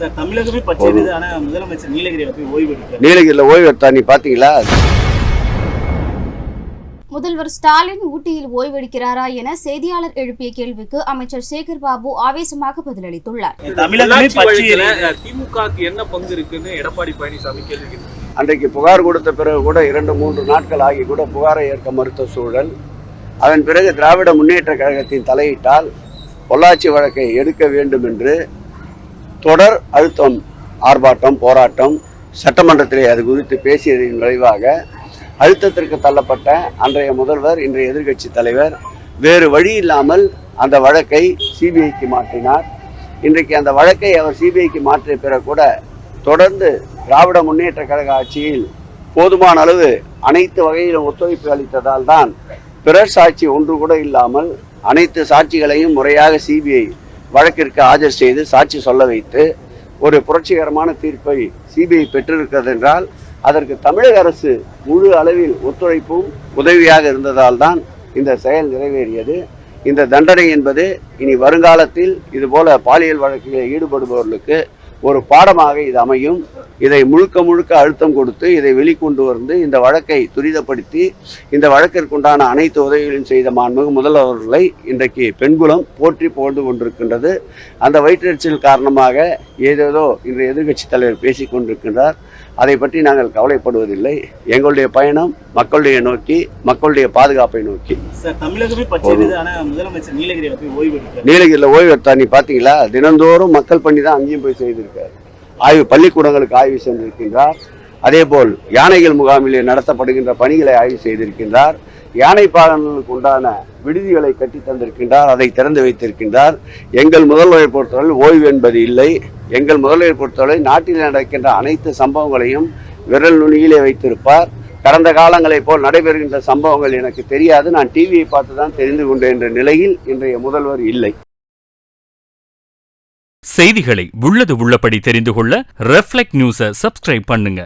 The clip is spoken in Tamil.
சார் தமிழகமே பச்சை ஆனா முதலமைச்சர் நீலகிரியில போய் ஓய்வு எடுக்கிறார் நீலகிரியில் ஓய்வு எடுத்தா நீ பார்த்தீங்களா முதல்வர் ஸ்டாலின் ஊட்டியில் ஓய்வெடுக்கிறாரா என செய்தியாளர் எழுப்பிய கேள்விக்கு அமைச்சர் சேகர் பாபு ஆவேசமாக பதிலளித்துள்ளார். திமுகவுக்கு என்ன பங்கு இருக்குன்னு எடப்பாடி பழனிசாமி கேள்வி கேட்டார். அன்றைக்கு புகார் கொடுத்த பிறகு கூட இரண்டு மூன்று நாட்கள் ஆகி கூட புகாரை ஏற்க மறுத்த சூழல். அதன் பிறகு திராவிட முன்னேற்ற கழகத்தின் தலையிட்டால் பொள்ளாச்சி வழக்கை எடுக்க வேண்டும் என்று தொடர் அழுத்தம் ஆர்ப்பாட்டம் போராட்டம் சட்டமன்றத்திலே அது குறித்து பேசியதன் விளைவாக அழுத்தத்திற்கு தள்ளப்பட்ட அன்றைய முதல்வர் இன்றைய எதிர்க்கட்சி தலைவர் வேறு வழி இல்லாமல் அந்த வழக்கை சிபிஐக்கு மாற்றினார். இன்றைக்கு அந்த வழக்கை அவர் சிபிஐக்கு மாற்றிய பிறகு கூட தொடர்ந்து திராவிட முன்னேற்ற கழக ஆட்சியில் போதுமான அளவு அனைத்து வகையிலும் ஒத்துழைப்பு அளித்ததால் தான் பிறர் சாட்சி ஒன்று கூட இல்லாமல் அனைத்து சாட்சிகளையும் முறையாக சிபிஐ வழக்கிற்கு ஆஜர் செய்து சாட்சி சொல்ல வைத்து ஒரு புரட்சிகரமான தீர்ப்பை சிபிஐ பெற்றிருக்கிறது என்றால் அதற்கு தமிழக அரசு முழு அளவில் ஒத்துழைப்பும் உதவியாக இருந்ததால் தான் இந்த செயல் நிறைவேறியது. இந்த தண்டனை என்பது இனி வருங்காலத்தில் இதுபோல பாலியல் வழக்கில் ஈடுபடுபவர்களுக்கு ஒரு பாடமாக இது அமையும். இதை முழுக்க முழுக்க அழுத்தம் கொடுத்து இதை வெளிக்கொண்டு வந்து இந்த வழக்கை துரிதப்படுத்தி இந்த வழக்கிற்குண்டான அனைத்து உதவிகளையும் செய்த மாண்புமிகு முதல்வர்களை இன்றைக்கு பெண்குலம் போற்றி புகழ்ந்து கொண்டிருக்கின்றது. அந்த வயிற்றெரிச்சல் காரணமாக ஏதேதோ இன்று எதிர்க்கட்சி தலைவர் பேசிக் கொண்டிருக்கின்றார். அதை பற்றி நாங்கள் கவலைப்படுவதில்லை. எங்களுடைய பயணம் மக்களுடைய நோக்கி மக்களுடைய பாதுகாப்பை நோக்கி. சார் நீலகிரியில் ஓய்வு எடுத்தா நீ பார்த்தீங்களா தினந்தோறும் மக்கள் பண்ணி தான் அங்கேயும் போய் செய்திருக்கார். ஆய்வு பள்ளிக்கூடங்களுக்கு ஆய்வு சென்றிருக்கின்றார் அதேபோல் யானைகள் முகாமிலே நடத்தப்படுகின்ற பணிகளை ஆய்வு செய்திருக்கின்றார். யானை பாகன்களுக்கு உண்டான விடுதிகளை கட்டி தந்திருக்கின்றார். அதை திறந்து வைத்திருக்கின்றார். எங்கள் முதல்வரை பொறுத்தவரை ஓய்வு என்பது இல்லை. எங்கள் முதல்வரை பொறுத்தவரை நாட்டில் நடக்கின்ற அனைத்து சம்பவங்களையும் விரல் நுனியிலே வைத்திருப்பார். கடந்த காலங்களைப் போல் நடைபெறுகின்ற சம்பவங்கள் எனக்கு தெரியாது. நான் டிவியை பார்த்து தான் தெரிந்து கொண்டேன் என்ற நிலையில் இன்றைய முதல்வர் இல்லை. செய்திகளை உள்ளது உள்ளபடி தெரிந்து கொள்ள ரெஃப்ளெக்ட் நியூஸை சப்ஸ்கிரைப் பண்ணுங்க.